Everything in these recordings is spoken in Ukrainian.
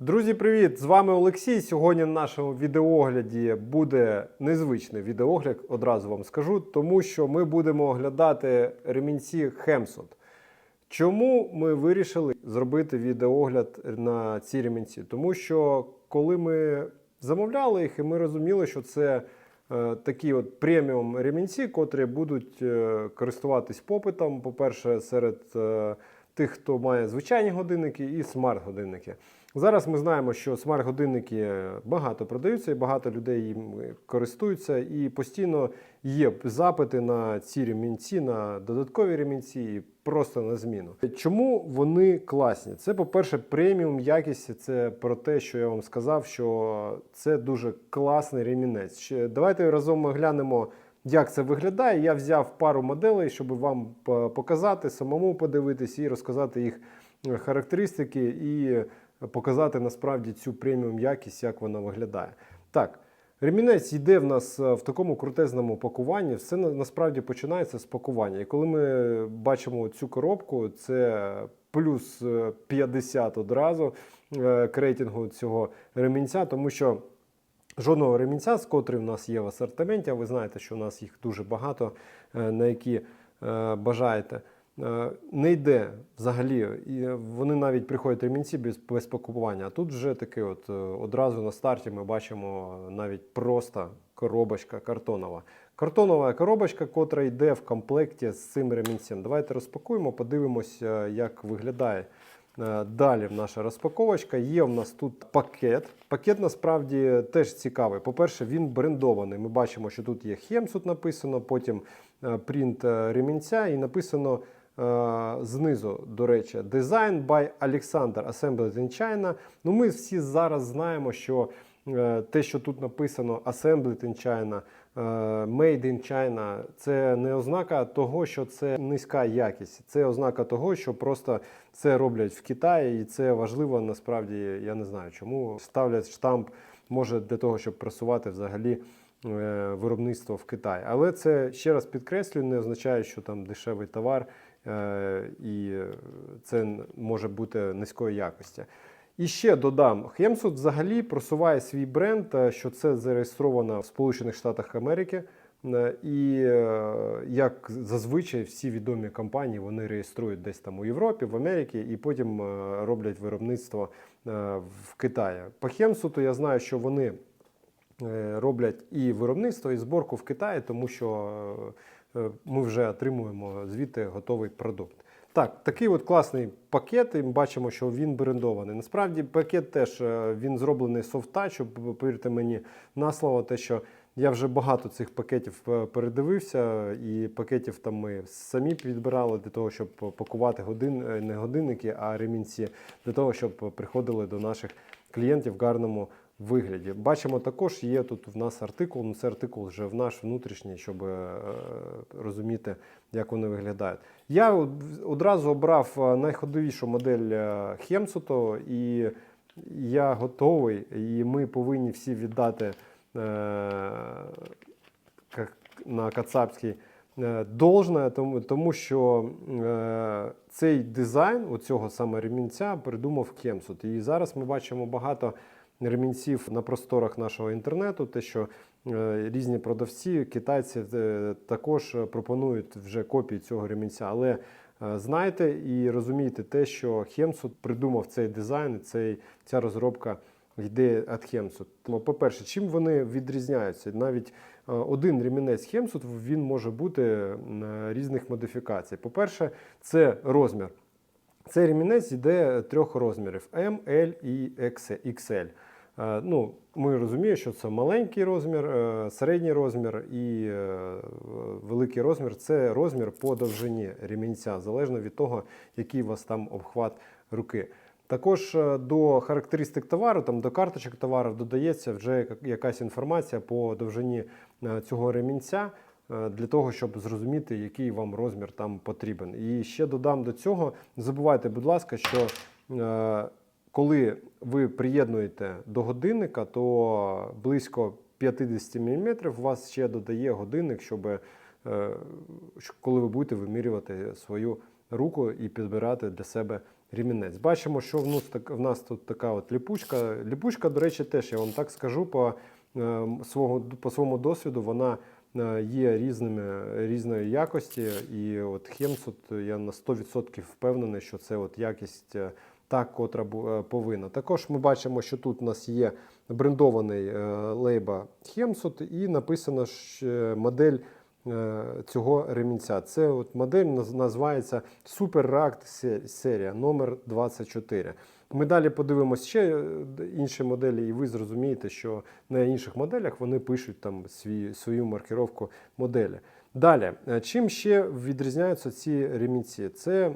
Друзі, привіт! З вами Олексій. Сьогодні на нашому відеогляді буде незвичний відеогляд, одразу вам скажу, тому що ми будемо оглядати ремінці Хемсот. Чому ми вирішили зробити відеогляд на ці ремінці? Тому що коли ми замовляли їх, і ми розуміли, що це е, такі от преміум ремінці, котрі будуть е, користуватись попитом, по-перше, серед е, тих, хто має звичайні годинники і смарт-годинники. Зараз ми знаємо, що смарт-годинники багато продаються, і багато людей їм користуються, і постійно є запити на ці ремінці, на додаткові ремінці і просто на зміну. Чому вони класні? Це, по-перше, преміум якість. Це про те, що я вам сказав, що це дуже класний ремінець. Давайте разом ми глянемо. Як це виглядає? Я взяв пару моделей, щоб вам показати, самому подивитись і розказати їх е, характеристики і показати насправді цю преміум якість, як вона виглядає. Так, ремінець йде в нас е, в такому крутезному пакуванні. Все насправді починається з пакування. І коли ми бачимо цю коробку, це плюс е, 50 одразу е, к рейтингу цього ремінця, тому що. Жодного ремінця, з котрий в нас є в асортименті, а ви знаєте, що у нас їх дуже багато, е, на які е, бажаєте. Е, Не йде взагалі, і вони навіть приходять ремінці без, без пакування. А тут вже таки, от е, одразу на старті ми бачимо навіть просто коробочка картонова. Картонова коробочка, котра йде в комплекті з цим ремінцем. Давайте розпакуємо, подивимося, як виглядає Е, Далі наша розпаковочка. Є в нас тут пакет. Пакет насправді теж цікавий. По-перше, він брендований. Ми бачимо, що тут є Хемсут написано, потім е, принт е, ремінця і написано е, знизу, до речі, Design by Alexander Assembled in China. Ну, ми всі зараз знаємо, що е, те, що тут написано Assembled in China, е, Made in China, це не ознака того, що це низька якість. Це ознака того, що просто це роблять в Китаї, і це важливо насправді. Я не знаю, чому ставлять штамп, може для того, щоб просувати взагалі е, виробництво в Китаї. Але це ще раз підкреслюю, не означає, що там дешевий товар е, і це може бути низької якості. І ще додам, Хемсут взагалі просуває свій бренд, е, що це зареєстровано в Сполучених Штатах Америки. Е, І е, як зазвичай всі відомі компанії вони реєструють десь там у Європі, в Америці, і потім е, роблять виробництво е, в Китаї. По Хемсуту я знаю, що вони е, роблять і виробництво, і зборку в Китаї, тому що е, е, ми вже отримуємо звідти готовий продукт. Так, такий от класний пакет, і ми бачимо, що він брендований. Насправді пакет теж е, він зроблений софт-тач, повірте мені на слово, те, що я вже багато цих пакетів е, передивився, і пакетів там ми самі підбирали для того, щоб пакувати годин, е, не годинники, а ремінці, для того, щоб приходили до наших клієнтів в гарному вигляді. Бачимо, також є тут в нас артикул. Ну, це артикул вже в наш внутрішній, щоб е, розуміти, як вони виглядають. Я одразу обрав е, найходовішу модель е, Хемсуто, і я готовий, і ми повинні всі віддати на Кацапський должне, тому, тому що е, цей дизайн у цього саме ремінця придумав Кемсут. І зараз ми бачимо багато ремінців на просторах нашого інтернету, те, що е, різні продавці, китайці е, також пропонують вже копії цього ремінця. Але е, знайте і розумійте те, що Хемсут придумав цей дизайн, цей, ця розробка йде від. Тому, по-перше, чим вони відрізняються? Навіть один ремінець Хемсут він може бути різних модифікацій. По-перше, це розмір. Цей ремінець йде трьох розмірів: M, L і XL. Е, Ну, ми розуміємо, що це маленький розмір, е, середній розмір і е, великий розмір це розмір по довжині ремінця, залежно від того, який у вас там обхват руки. Також до характеристик товару, там до карточок товарів додається вже якась інформація по довжині цього ремінця для того, щоб зрозуміти, який вам розмір там потрібен. І ще додам до цього: не забувайте, будь ласка, що е, коли ви приєднуєте до годинника, то близько 50 мм у вас ще додає годинник, щоб е, коли ви будете вимірювати свою руку і підбирати для себе ремінець. Бачимо, що в нас, тут така от ліпучка. Ліпучка, до речі, теж я вам так скажу, по, е, по своєму досвіду вона е, є різними, різної якості. І от Хемсут, я на 100% впевнений, що це от якість е, та, котра е, повинна. Також ми бачимо, що тут у нас є брендований е, лейба Хемсут і написано що модель цього ремінця. Це от модель називається Super React серія номер 24. Ми далі подивимося ще е, інші моделі, і ви зрозумієте, що на інших моделях вони пишуть там свій, свою маркировку моделі. Далі, е, чим ще відрізняються ці ремінці? Це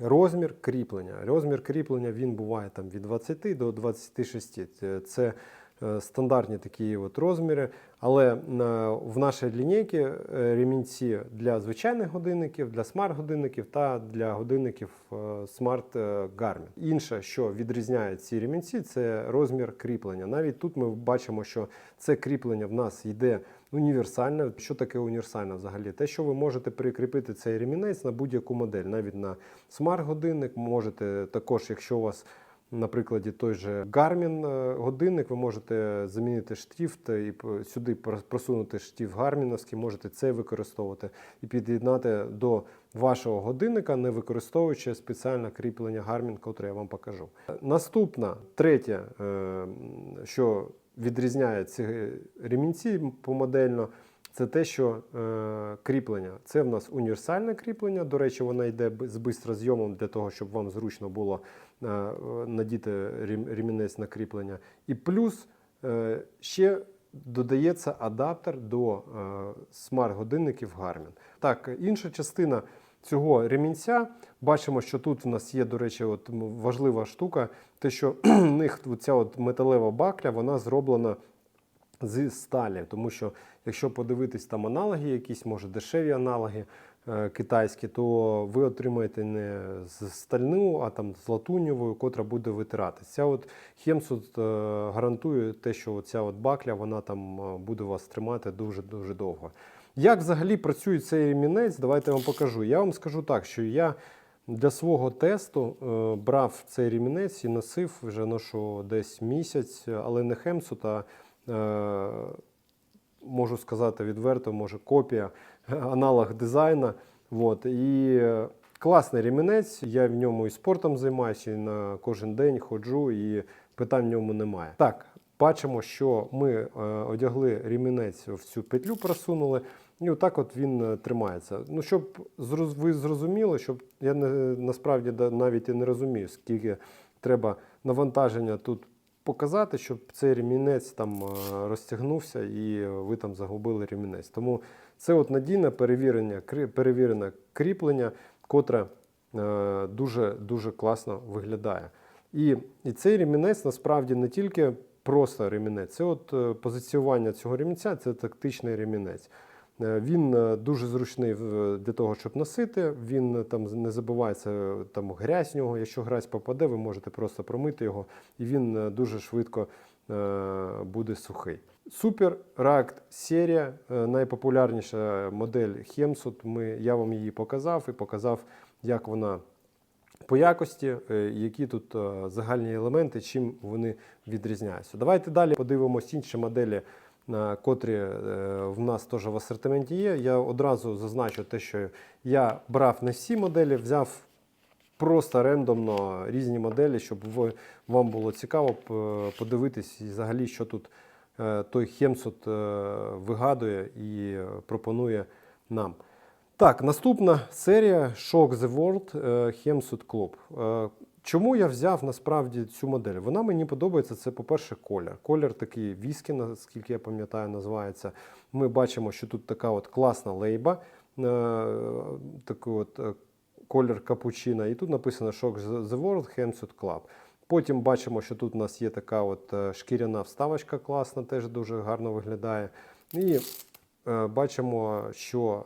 Розмір кріплення. Розмір кріплення він буває там від 20 до 26. Це- Це е, стандартні такі от розміри. Але е, в нашій лінійці е, ремінці для звичайних годинників, для смарт-годинників та для годинників е, е, Garmin. Інше, що відрізняє ці ремінці, це розмір кріплення. Навіть тут ми бачимо, що це кріплення в нас йде універсальне. Що таке універсальне взагалі? Те, що ви можете прикріпити цей ремінець на будь-яку модель, навіть на смарт-годинник. Можете також, якщо у вас на прикладі той же Garmin е, годинник, ви можете замінити штифт і сюди прос- просунути штифт гарміновський, можете це використовувати і під'єднати до вашого годинника, не використовуючи спеціальне кріплення Garmin, котре я вам покажу. Наступна, третє, е, що відрізняє ці ремінці помодельно, це те, що е, кріплення. Це в нас універсальне кріплення. До речі, воно йде з бистрозйомом для того, щоб вам зручно було надіти рем- ремінець на кріплення. І плюс е, ще додається адаптер до е, смарт-годинників Garmin. Так, інша частина цього ремінця. Бачимо, що тут у нас є, до речі, от важлива штука, те, що в них ця от металева бакля, вона зроблена з сталі. Тому що, якщо подивитись там аналоги, якісь, може дешеві аналоги китайські, то ви отримаєте не з стальну, а там з латуньовою, котра буде витиратися. Ця от Хемсут е, гарантує те, що ця от бакля вона там е, буде вас тримати дуже-дуже довго. Як взагалі працює цей ремінець, давайте я вам покажу. Я вам скажу так, що я для свого тесту е, брав цей ремінець і носив вже ношу десь місяць, але не Хемсут, а е, можу сказати відверто, може копія, аналог дизайна. От. І е, класний ремінець. Я в ньому і спортом займаюся, і на кожен день ходжу, і питань в ньому немає. Так, бачимо, що ми е, одягли ремінець в цю петлю, просунули. І отак от він е, тримається. Ну, щоб ви зрозуміли, щоб я не, насправді навіть і не розумію, скільки треба навантаження тут показати, щоб цей ремінець там е, розтягнувся і ви там загубили ремінець. Тому це от надійне перевірення, перевірене кріплення, котре е, дуже дуже класно виглядає. І, і цей ремінець насправді не тільки просто ремінець, це от е, позиціювання цього ремінця, це тактичний ремінець. Е, Він е, дуже зручний для того, щоб носити. Він е, там не забувається там грязь нього. Якщо грязь попаде, ви можете просто промити його, і він дуже швидко буде сухий. Супер React серія, найпопулярніша модель Hemsut. Ми, я вам її показав і показав, як вона по якості, які тут загальні елементи, чим вони відрізняються. Давайте далі подивимось інші моделі, котрі е, в нас теж в асортименті є. Я одразу зазначу те, що я брав не всі моделі, взяв просто рендомно різні моделі, щоб вам було цікаво подивитись і взагалі, що тут е, той Хемсут е, вигадує і е, пропонує нам. Так, наступна серія Shock the World е, Hemsut Club. Чому я взяв насправді цю модель? Вона мені подобається. Це, по-перше, колір. Колір такий віскі, наскільки я пам'ятаю, називається. Ми бачимо, що тут така от класна лейба, е, такий от е, колір капучино. І тут написано Shock the World Hemsut Club. Потім бачимо, що тут у нас є така от е, шкіряна вставочка класна, теж дуже гарно виглядає. І бачимо, що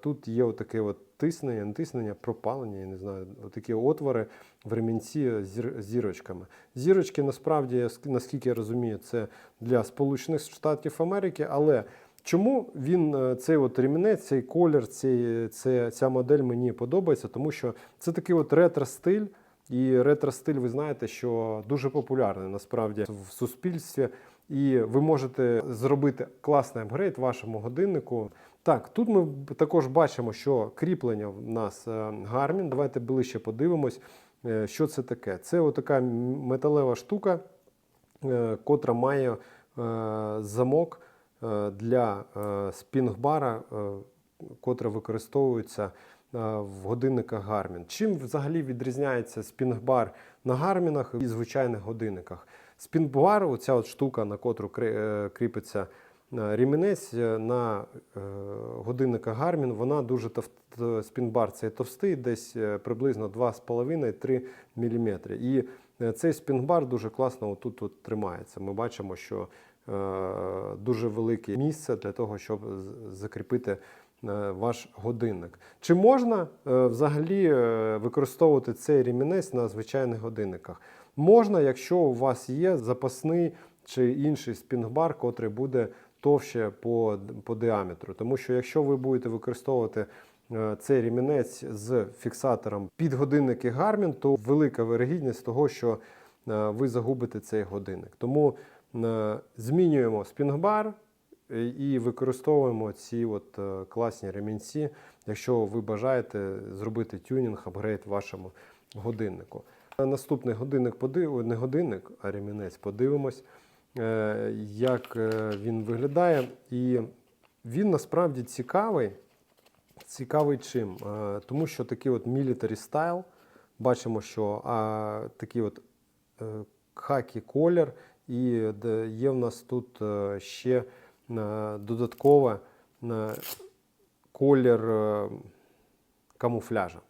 тут є отаке от тиснення, не тиснення, пропалення, я не знаю, такі отвори в ремінці зір- зірочками. Зірочки насправді, наскільки я розумію, це для Сполучених Штатів Америки, але чому він е, цей от ремінець, цей колір, цей, це, ця модель мені подобається, тому що це такий от ретро-стиль. І ретро-стиль, ви знаєте, що дуже популярний насправді в суспільстві. І ви можете зробити класний апгрейд вашому годиннику. Так, тут ми також бачимо, що кріплення в нас е, Garmin. Давайте ближче подивимось, е, що це таке. Це отака металева штука, е, котра має замок для спінгбара, котра використовується в годинниках Garmin. Чим взагалі відрізняється спінгбар на гармінах і звичайних годинниках? Спінгбар, оця от штука, на котру кріпиться рімінець е, на е, годинниках Garmin, вона дуже спінбар цей товстий, десь е, приблизно 2,5-3 мм. І е, цей спінгбар дуже класно отут от тримається. Ми бачимо, що е, дуже велике місце для того, щоб закріпити е, ваш годинник. Чи можна е, взагалі е, використовувати цей рімінець на звичайних годинниках? Можна, якщо у вас є запасний чи інший спінгбар, котрий буде товще по, по діаметру. Тому що якщо ви будете використовувати е, цей рімінець з фіксатором під годинники Garmin, то велика вирогідність того, що е, ви загубите цей годинник. Тому е, змінюємо спінгбар і використовуємо ці от класні ремінці, якщо ви бажаєте зробити тюнінг, апгрейд вашому годиннику. Наступний годинник подив... не годинник, а ремінець подивимось, як е, він виглядає. І він насправді цікавий. Цікавий чим? Е, Тому що такий от military style, бачимо, що а, такий от е, хакі колір, і є в нас тут е, ще е, додатково е, колір е, камуфляжа.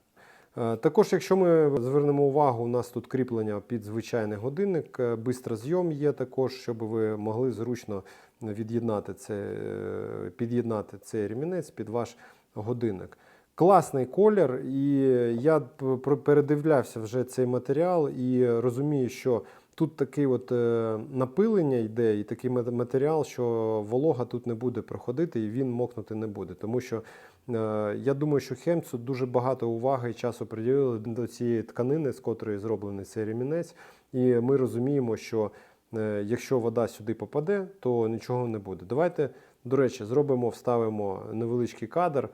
Е, Також, якщо ми звернемо увагу, у нас тут кріплення під звичайний годинник, е, бистрозйом є також, щоб ви могли зручно від'єднати це, е, під'єднати цей ремінець під ваш годинник. Класний колір, і я передивлявся вже цей матеріал і розумію, що тут таке от е, напилення йде, і такий матеріал, що волога тут не буде проходити і він мокнути не буде. Тому що е, я думаю, що Хемцу дуже багато уваги і часу приділили до цієї тканини, з котрої зроблений цей ремінець. І ми розуміємо, що е, якщо вода сюди попаде, то нічого не буде. Давайте, до речі, зробимо, вставимо невеличкий кадр.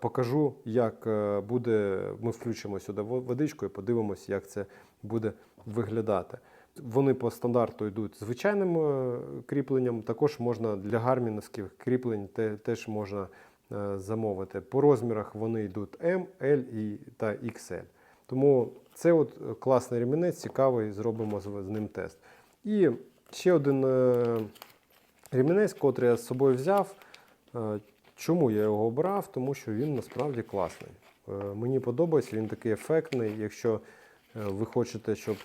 Покажу, як буде. Ми включимо сюди водичку і подивимося, як це буде виглядати. Вони по стандарту йдуть звичайним е, кріпленням. Також можна для гарміновських кріплень теж можна е, замовити. По розмірах вони йдуть M, L і, та XL. Тому це от класний ремінець, цікавий, зробимо з, ним тест. І ще один е, ремінець, котрий я з собою взяв. Чому я його обрав? Тому що він насправді класний. Мені подобається, він такий ефектний. Якщо ви хочете, щоб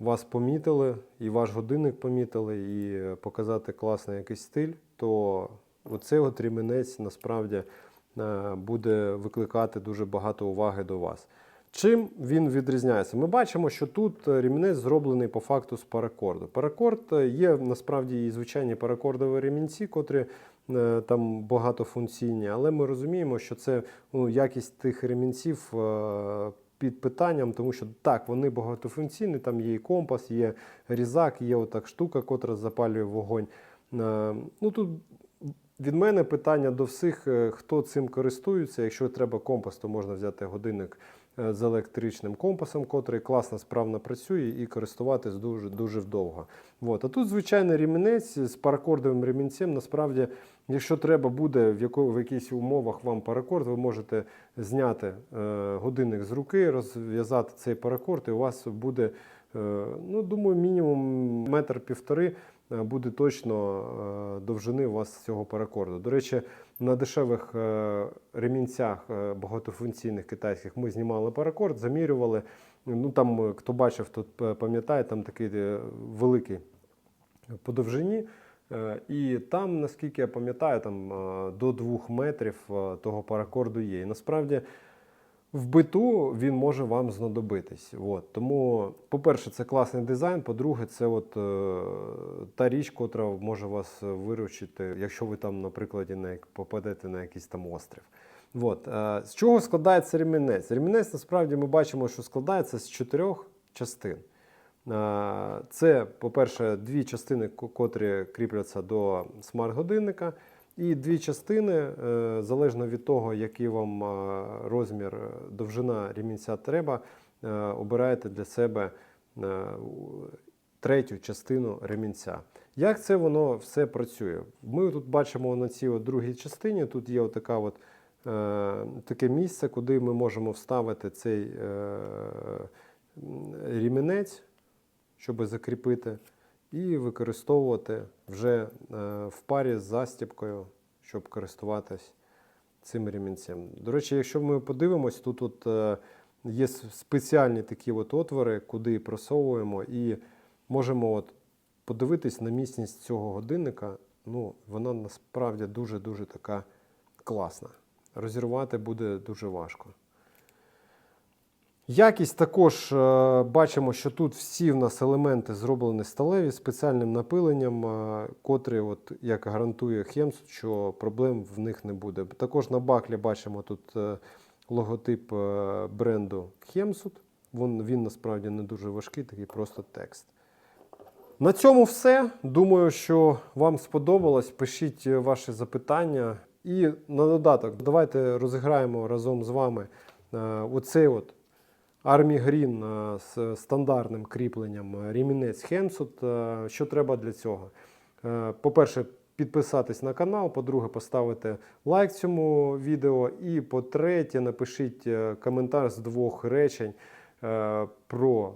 вас помітили, і ваш годинник помітили, і е, показати класний якийсь стиль, то оцей от ремінець насправді е, буде викликати дуже багато уваги до вас. Чим він відрізняється? Ми бачимо, що тут е, ремінець зроблений по факту з паракорду. Паракорд є насправді і звичайні паракордові ремінці, котрі там багатофункційні, але ми розуміємо, що це ну, якість тих ремінців під питанням, тому що так, вони багатофункційні, там є і компас, є різак, є отак штука, котра запалює вогонь. Е, Ну тут від мене питання до всіх, е, хто цим користується. Якщо треба компас, то можна взяти годинник з електричним компасом, котрий класно справно працює і користуватись дуже дуже вдовго. От. А тут звичайний ремінець з паракордовим ремінцем. Насправді, якщо треба буде в, яко, в якихось умовах вам паракорд, ви можете зняти е, годинник з руки, розв'язати цей паракорд, і у вас буде, е, ну думаю, мінімум метр півтори. е, Буде точно е, довжини у вас цього паракорду. До речі, на дешевих е, ремінцях е, багатофункційних китайських ми знімали паракорд, замірювали. Ну там, е, хто бачив, тут е, пам'ятає, там такий великий по довжині. І там, наскільки я пам'ятаю, там до 2 метрів того паракорду є. І насправді в биту він може вам знадобитись. От. Тому, по-перше, це класний дизайн. По-друге, це от, е, та річ, котра може вас виручити, якщо ви там, наприклад, на, попадете на якийсь там острів. От. е, З чого складається ремінець? Ремінець насправді ми бачимо, що складається з чотирьох частин. Е, Це, по-перше, дві частини, котрі кріпляться до смарт-годинника, і дві частини, е, залежно від того, який вам е, розмір, е, довжина ремінця треба, обираєте для себе третю частину ремінця. Як це воно все працює? Ми тут бачимо на цій от другій частині, тут є отака от, таке місце, куди ми можемо вставити цей м, ремінець, щоб закріпити, і використовувати вже е, в парі з застібкою, щоб користуватись цим ремінцем. До речі, якщо ми подивимось, тут от, е, є спеціальні такі от отвори, куди просовуємо, і можемо от подивитись на міцність цього годинника. Ну, вона насправді дуже-дуже така класна. Розірвати буде дуже важко. Якість також е, бачимо, що тут всі в нас елементи зроблені сталеві спеціальним напиленням, е, котрі, от, як гарантує Хемс, що проблем в них не буде. Також на баклі бачимо тут е, логотип бренду Хемсут. Він, він насправді не дуже важкий, такий просто текст. На цьому все. Думаю, що вам сподобалось. Пишіть ваші запитання. І на додаток, давайте розіграємо разом з вами оцей от Армі Грін е, з стандартним кріпленням ремінець Хемсут. Що треба для цього? Е, По-перше, підписатись на канал, по-друге, поставити лайк цьому відео. І по-третє, напишіть е, коментар з двох речень про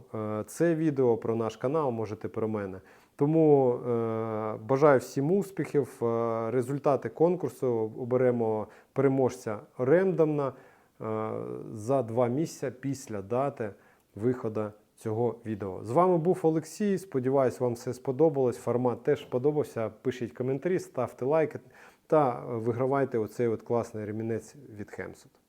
це відео, про наш канал, можете про мене. Тому бажаю всім успіхів. Результати конкурсу оберемо переможця рендомно за два місяці після дати виходу цього відео. З вами був Олексій. Сподіваюсь, вам все сподобалось. Формат теж сподобався. Пишіть коментарі, ставте лайки та вигравайте оцей от класний ремінець від Хемсут.